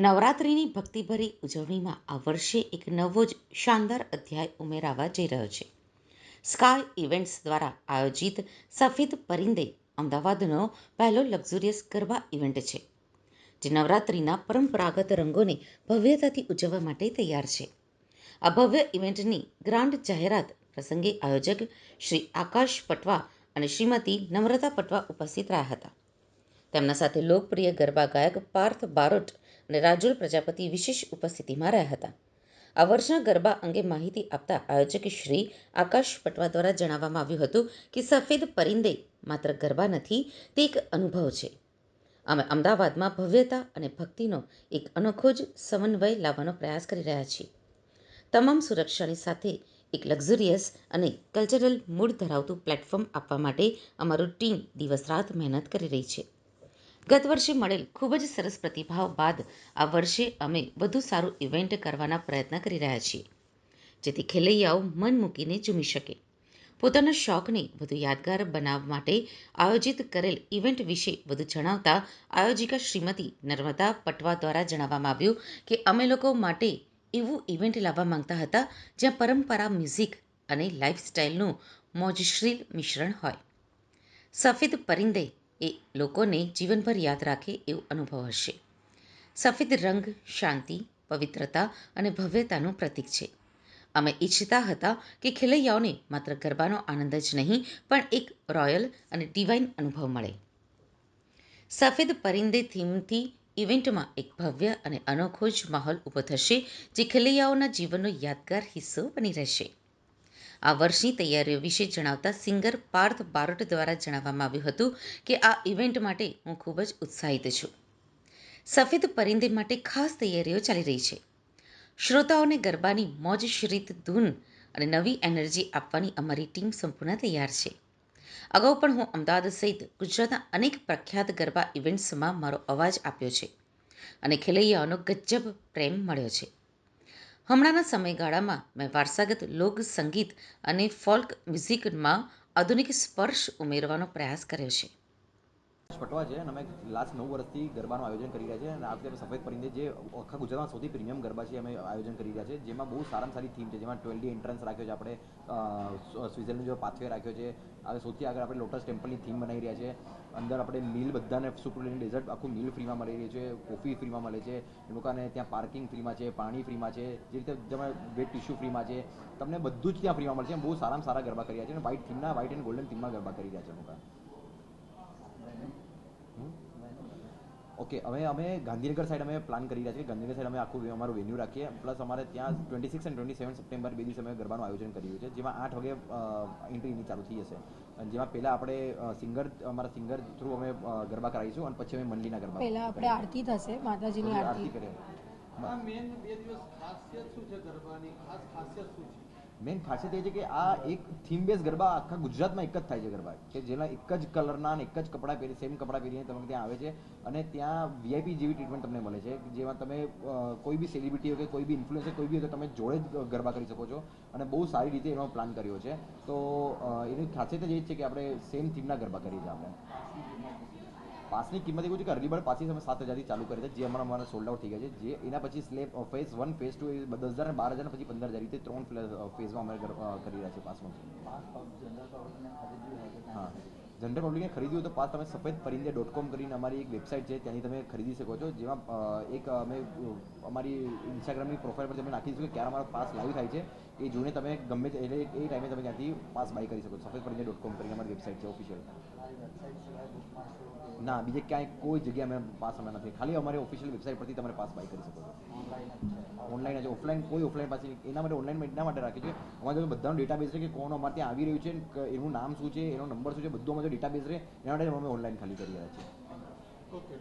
નવરાત્રિની ભક્તિભરી ઉજવણીમાં આ વર્ષે એક નવો જ શાનદાર અધ્યાય ઉમેરાવા જઈ રહ્યો છે. સ્કાય ઇવેન્ટ્સ દ્વારા આયોજિત સફેદ પરિંદે અમદાવાદનો પહેલો લક્ઝુરિયસ ગરબા ઇવેન્ટ છે, જે નવરાત્રિના પરંપરાગત રંગોને ભવ્યતાથી ઉજવવા માટે તૈયાર છે. આ ભવ્ય ઇવેન્ટની ગ્રાન્ડ જાહેરાત પ્રસંગે આયોજક શ્રી આકાશ પટવા અને શ્રીમતી નમ્રતા પટવા ઉપસ્થિત રહ્યા હતા. તેમના સાથે લોકપ્રિય ગરબા ગાયક પાર્થ બારોટ અને રાજુલ પ્રજાપતિ વિશેષ ઉપસ્થિતિમાં રહ્યા હતા. આ વર્ષના ગરબા અંગે માહિતી આપતા આયોજક શ્રી આકાશ પટવા દ્વારા જણાવવામાં આવ્યું હતું કે સફેદ પરિંદે માત્ર ગરબા નથી, તે એક અનુભવ છે. અમે અમદાવાદમાં ભવ્યતા અને ભક્તિનો એક અનોખો જ સમન્વય લાવવાનો પ્રયાસ કરી રહ્યા છીએ. તમામ સુરક્ષાની સાથે એક લક્ઝુરિયસ અને કલ્ચરલ મૂડ ધરાવતું પ્લેટફોર્મ આપવા માટે અમારું ટીમ દિવસ રાત મહેનત કરી રહી છે. ગત વર્ષે મળેલ ખૂબ જ સરસ પ્રતિભાવ બાદ આ વર્ષે અમે વધુ સારું ઇવેન્ટ કરવાના પ્રયત્ન કરી રહ્યા છીએ. જેથી ખેલૈયાઓ મન મૂકીને ઝૂમી શકે. પોતાના શોખને વધુ યાદગાર બનાવવા માટે આયોજિત કરેલ ઇવેન્ટ વિશે વધુ જણાવતા આયોજિકા શ્રીમતી નર્મદા પટવા દ્વારા જણાવવામાં આવ્યું કે અમે લોકો માટે એવું ઇવેન્ટ લાવવા માંગતા હતા જ્યાં પરંપરા મ્યુઝિક અને લાઇફસ્ટાઇલનું મોજશ્રીલ મિશ્રણ હોય. સફેદ પરિંદે એ લોકોને જીવનભર યાદ રાખે એવો અનુભવ હશે. સફેદ રંગ, શાંતિ, પવિત્રતા અને ભવ્યતાનું પ્રતીક છે. અમે ઈચ્છતા હતા કે ખેલૈયાઓને માત્ર ગરબાનો આનંદ જ નહીં, પણ એક રોયલ અને ડિવાઇન અનુભવ મળે. સફેદ પરિંદે થીમથી ઇવેન્ટમાં એક ભવ્ય અને અનોખો જ માહોલ ઊભો થશે, જે ખેલૈયાઓના જીવનનો યાદગાર હિસ્સો બની રહેશે. આ વર્ષની તૈયારીઓ વિશે જણાવતા સિંગર પાર્થ બારોટ દ્વારા જણાવવામાં આવ્યું હતું કે આ ઇવેન્ટ માટે હું ખૂબ જ ઉત્સાહિત છું. સફેદ પરિંદે માટે ખાસ તૈયારીઓ ચાલી રહી છે. શ્રોતાઓને ગરબાની મોજ, શ્રીત ધૂન અને નવી એનર્જી આપવાની અમારી ટીમ સંપૂર્ણ તૈયાર છે. અગાઉ પણ હું અમદાવાદ સહિત ગુજરાતના અનેક પ્રખ્યાત ગરબા ઇવેન્ટ્સમાં મારો અવાજ આપ્યો છે અને ખેલૈયાઓનો ગજબ પ્રેમ મળ્યો છે. હમણાંના સમયગાળામાં મેં વારસાગત લોક સંગીત અને ફોલ્ક મ્યુઝિકમાં આધુનિક સ્પર્શ ઉમેરવાનો પ્રયાસ કર્યો છે. પટવા છે અને અમે લાસ્ટ નવ વર્ષથી ગરબાનું આયોજન કરી રહ્યા છે અને આ વખતે સફેદ પરિંદે જે આખા ગુજરાતમાં સૌથી પ્રીમિયમ ગરબા છે અમે આયોજન કરી રહ્યા છે. જેમાં બહુ સારામાં સારી થીમ છે. જેમાં ટ્વેલ્વ એન્ટ્રન્સ રાખ્યો છે આપણે સ્વિઝરલેન્ડ જો પાથવે રાખ્યો છે. હવે સૌથી આગળ આપણે લોટસ ટેમ્પલની થીમ બનાવી રહ્યા છે. અંદર આપણે મિલ બધાને સુપરલીન ડેઝર્ટ આખું મિલ ફ્રીમાં મળી રહ્યું છે, કોફી ફ્રીમાં મળે છે. એ લોકોને ત્યાં પાર્કિંગ ફ્રીમાં છે, પાણી ફ્રીમાં છે. જે રીતે તમે વેટ ટિશ્યુ ફ્રીમાં છે. તમને બધું જ ત્યાં ફ્રીમાં મળશે બહુ સારામાં સારા ગરબા કર્યા છે અને વ્હાઇટ થીમના વ્હાઇટ એન્ડ ગોલ્ડન થીમમાં ગરબા કરી રહ્યા છે લોકો. ઓકે હવે અમે ગાંધીનગર સાઈડ અમે પ્લાન કરી રહ્યા છીએ. ગાંધીનગર સાઈડ અમે આખું અમારું વેન્યુ રાખીએ. પ્લસ અમારે ત્યાં twenty six and twenty seven September બે દિવસે અમે ગરબાનું આયોજન કર્યું છે જેમાં આઠ વાગે એન્ટ્રીની ચાલુ થઈ જશે. અને જેમાં પહેલાં આપણે સિંગર અમારા સિંગર થ્રુ અમે ગરબા કરાવીશું અને પછી અમે મંડલીના ગરબા પહેલાં આપણે આરતી થશે માતાજીની આરતી કરીએ. મેન બે દિવસ ખાસિયત શું છે ગરબાની? ખાસ ખાસિયત શું છે? મેઇન ખાસિયત એ છે કે આ એક થીમ બેઝ ગરબા આખા ગુજરાતમાં એક જ થાય છે ગરબા. કે જેના એક જ કલરના એક જ કપડાં પહેરી સેમ કપડાં પહેરીને તમે ત્યાં આવે છે અને ત્યાં વીઆઈપી જેવી ટ્રીટમેન્ટ તમને મળે છે. જેમાં તમે કોઈ બી સેલિબ્રિટી હોય કે કોઈ બી ઇન્ફ્લુએન્સર કોઈ બી હોય તો તમે જોડે જ ગરબા કરી શકો છો અને બહુ સારી રીતે એનો પ્લાન કર્યો છે. તો એની ખાસિયત જ એ છે કે આપણે સેમ થીમના ગરબા કરીએ છીએ આપણે. પાસની કિંમત એવું છે કે અર્લી બર્ડ પાસી અમે સાત હજારથી ચાલુ કરી છે જે અમારા અમારા સોલ્ડ આઉટ થઈ ગયા છે. જે એના પછી slab phase one phase two એ દસ હજાર અને બાર હજાર પછી પંદર હજાર રીતે ત્રણ ફેઝમાં અમે કરી રહ્યા છીએ પાસમાં. હા. જનરલ પબ્લિકને ખરીદ્યું તો પાસ તમે સફેદ પરિંદે ડોટ કોમ કરીને અમારી એક વેબસાઇટ છે ત્યાંથી તમે ખરીદી શકો છો. જેમાં એક અમે અમારી ઇન્સ્ટાગ્રામની પ્રોફાઇલ પર તમે નાખી દઈશું કે ક્યારે અમારો પાસ લાઈવ થાય છે. એ જોઈને તમે ગમે તે એટલે એ ટાઈમે તમે ત્યાંથી પાસ બાય કરી શકો છો. સફેદ પરિંદે ડોટ કોમ કરીને અમારી વેબસાઇટ છે ઓફિશિયલ ના બીજે ક્યાંય કોઈ જગ્યાએ અમે પાસ અમે નથી. ખાલી અમારી ઓફિશિયલ વેબસાઇટ પરથી તમે પાસ બાય કરી શકો છો. ઓનલાઈન જ ઓફલાઈન કોઈ ઓફલાઈન પાસે નહીં. એના માટે ઓનલાઈન એટલા માટે રાખી છે. અમારે જો બધાનો ડેટાબેઝ છે કે કોણ અમારે ત્યાં આવી રહ્યું છે કે એનું નામ શું છે એનો નંબર શું છે બધું અમારો ડેટાબેઝ રહે. એના માટે અમે ઓનલાઈન ખાલી કરી રહ્યા છીએ. ઓકે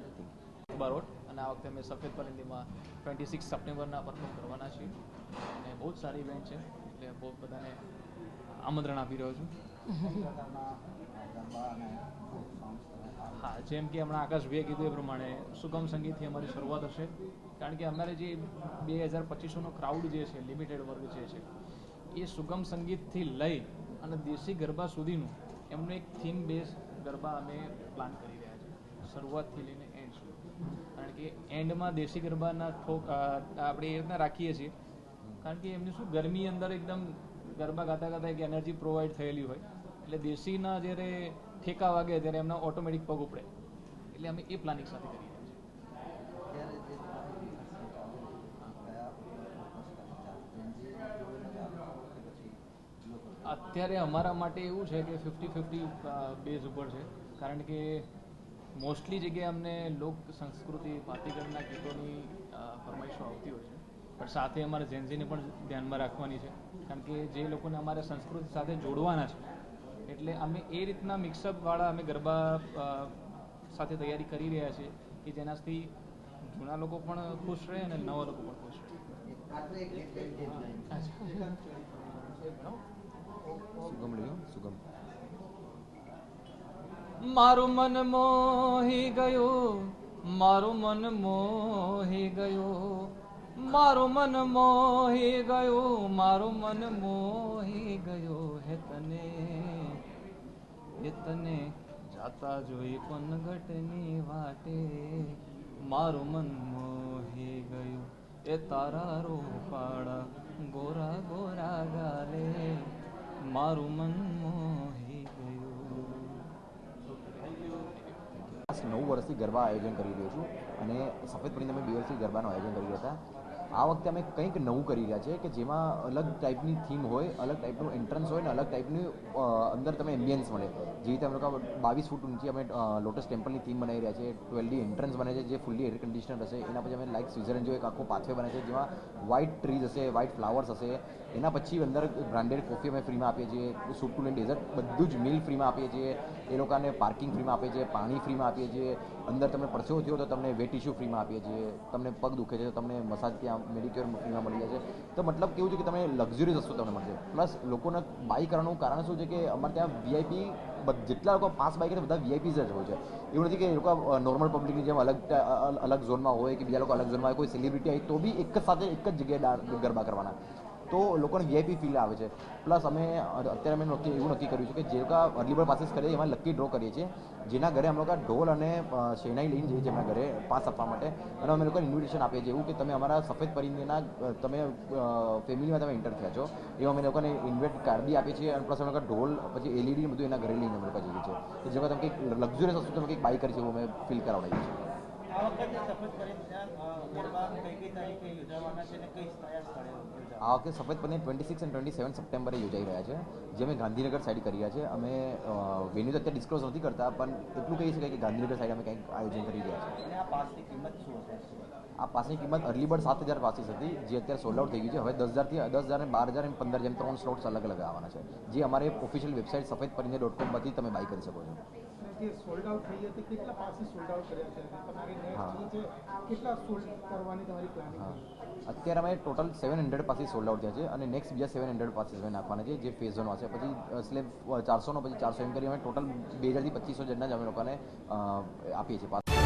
બારોટ અને આ વખતે અમે સફેદ પરિંદીમાં ટ્વેન્ટી સિક્સ સપ્ટેમ્બરના પરફોર્મ કરવાના છીએ. અને બહુ જ સારી ઇવેન્ટ છે. એટલે બહુ બધાને આમંત્રણ આપી રહ્યો છું. હા, જેમ કે હમણાં આકાશભાઈએ કીધું એ પ્રમાણે સુગમ સંગીતથી અમારી શરૂઆત હશે. કારણ કે અમારે જે બે હજાર પચીસોનો ક્રાઉડ જે છે લિમિટેડ વર્ગ જે છે, એ સુગમ સંગીતથી લઈ અને દેશી ગરબા સુધીનું એમનું એક થીમ બેઝ ગરબા અમે પ્લાન કરી રહ્યા છીએ. શરૂઆતથી લઈને એન્ડ સુધી. કારણ કે એન્ડમાં દેશી ગરબાના ઠોક આપણે એ રીતના રાખીએ છીએ. કારણ કે એમની શું, ગરમી અંદર એકદમ ગરબા ગાતા ગાતા એક એનર્જી પ્રોવાઈડ થયેલી હોય. એટલે દેશીના જ્યારે ઠેકા વાગે ત્યારે એમના ઓટોમેટિક પગ ઉપડે. એટલે અમે એ પ્લાનિંગ સાથે કરીએ. છીએ અત્યારે અમારા માટે એવું છે કે ફિફ્ટી ફિફ્ટી બેઝ ઉપર છે. કારણ કે મોસ્ટલી જગ્યાએ અમને લોક સંસ્કૃતિ પાતીગઢના ગીતોની ફરમાઈશો આવતી હોય છે. પણ સાથે અમારે જેન્ઝીને પણ ધ્યાનમાં રાખવાની છે. કારણ કે જે લોકોને અમારે સંસ્કૃતિ સાથે જોડવાના છે એટલે અમે એ રીતના મિક્સઅપવાળા અમે ગરબા સાથે તૈયારી કરી રહ્યા છીએ કે જેનાથી જૂના લોકો પણ ખુશ રહે અને નવા લોકો પણ ખુશ રહે. સુગમ. મારું મન મોહી ગયું મારું મન મોહી ગયું મારું મન મોહી ગયું મારું મન મોહી ગયું હે તને. હે તને જાતા જોઈ પનગટની વાટે. મારું મન મોહી ગયું, એ તારા રૂપાળા ગોરા ગોરા ગાલે. મારું મન મોહી ગયું. નવ વર્ષથી ગરબા આયોજન કરી રહ્યો છું અને સફેદ પડીને અમે બે વર્ષથી ગરબાનું આયોજન કર્યું હતા. આ વખતે અમે કંઈક નવું કરી રહ્યા છે કે જેમાં અલગ ટાઈપની થીમ હોય, અલગ ટાઈપનું એન્ટ્રન્સ હોય ને અલગ ટાઈપની અંદર તમે એમ્બિયન્સ મળે. જે રીતે અમે લોકો બાવીસ ફૂટ ઊંચી અમે લોટસ ટેમ્પલની થીમ બનાવી રહ્યા છીએ ટ્વેલ્વ એન્ટ્રન્સ બને છે જે ફૂલ્લી એર કન્ડિશનર હશે. એના પછી અમે લાઈક સ્વિઝરલેન્ડ જેવો એક આખો પાથવે બને છે જેમાં વ્હાઇટ ટ્રીઝ હશે વ્હાઇટ ફ્લાવર્સ હશે. એના પછી અંદર બ્રાન્ડેડ કોફી અમે ફ્રીમાં આપીએ છીએ સૂપ ટુ ડેઝર્ટ બધું જ મિલ ફ્રીમાં આપીએ છીએ. એ લોકોને પાર્કિંગ ફ્રીમાં આપીએ છીએ, પાણી ફ્રીમાં આપીએ છીએ. અંદર તમને પરસેવો થયો તો તમને વેટ ઇશ્યુ ફ્રીમાં આપીએ છીએ. તમને પગ દુખે છે તો તમને મસાજ ત્યાં મેડિક્યોર ફ્રીમાં મળી જાય છે. તો મતલબ કેવું છે કે તમે લક્ઝરી વસ્તુ તમને મળશે. પ્લસ લોકોને બાય કરવાનું કારણ શું છે કે અમારે ત્યાં વીઆઈપી જેટલા લોકો પાસ બાય કરે બધા વીઆઈપી જ હોય છે. એવું નથી કે એ લોકો નોર્મલ પબ્લિકની જેમ અલગ અલગ ઝોનમાં હોય કે બીજા લોકો અલગ ઝોનમાં હોય, કોઈ સેલિબ્રિટી હોય તો બી એક જ સાથે એક જ જગ્યાએ ગરબા કરવાના. તો લોકોને વીઆઈપી ફીલ આવે છે. પ્લસ અમે અત્યારે અમે નક્કી, એવું નક્કી કર્યું છે કે જે લોકો અર્લી પાસીસ કરીએ એમાં લકી ડ્રો કરીએ છીએ. જેના ઘરે અમે લોકો ઢોલ અને શેનાઈ લઈને જઈએ છીએ એમના ઘરે પાસ આપવા માટે. અને અમે લોકોને ઇન્વિટેશન આપીએ છીએ, એવું કે તમે અમારા સફેદ પરિંદીના તમે ફેમિલીમાં તમે એન્ટર થયા છો. એવું અમે લોકોને ઇન્વેટ કાર્ડ બી આપીએ છીએ અને પ્લસ અમે લોકો ઢોલ, પછી એલઈડી બધું એના ઘરે લઈને અમે લોકો જઈએ છીએ. કે જેમાં તમે કંઈક લક્ઝુરિયસ વસ્તુ તમે કંઈક બાય કરી છે એવું અમે ફીલ કરાવડાવીએ છીએ. આ વખતે સફેદ પરિંદા ગરબા કઈ કઈ તારીખે યોજાવાના છે અને કઈ સ્થળે આ વખતે સફેદ paneer twenty six and twenty seven સપ્ટેમ્બરે યોજાઈ રહ્યા છે જે અમે ગાંધીનગર સાઈડ કરી રહ્યા છે. અમે વેન્યુ તો અત્યારે ડિસ્ક્લોઝ નથી કરતા પણ એટલું કહી શકાય કે ગાંધીનગર સાઈડ અમે કંઈક આયોજન કરી રહ્યા છે આ પાસની કિંમત અર્લી બર્ડ સાત હજાર પાસીસ હતી જે અત્યારે સોલ્ડ આઉટ થઈ ગઈ છે. હવે દસ હજારથી દસ હજાર અને બાર હજાર અને પંદર જેમ ત્રણ સ્લોટ્સ અલગ અલગ આવવાના છે. જે અમારે ઓફિશિયલ વેબસાઇટ સફેદ પરિંદે ડોટ કોમ પરથી તમે બાય કરી શકો છો. જે સોલ્ડ આઉટ થઈ હતી કેટલા પાસે સોલ્ડ આઉટ કર્યા છે? તમારી નેક્સ્ટ જે છે કેટલા સોલ્ડ કરવાની તમારી પ્લાનિંગ અત્યારે અમે ટોટલ સેવન હંડ્રેડ પાસે સોલ્ડ આઉટ થયા છે અને નેક્સ્ટ બીજા સેવન હંડ્રેડ પાસે અમે નાખવાના છે જે ફેઝ વનમાં છે. પછી સ્લેબ ચારસોનો પછી ચારસો એમ કરી અમે ટોટલ બે હજારથી પચીસો જણના જ અમે લોકોને આપીએ છીએ પાસ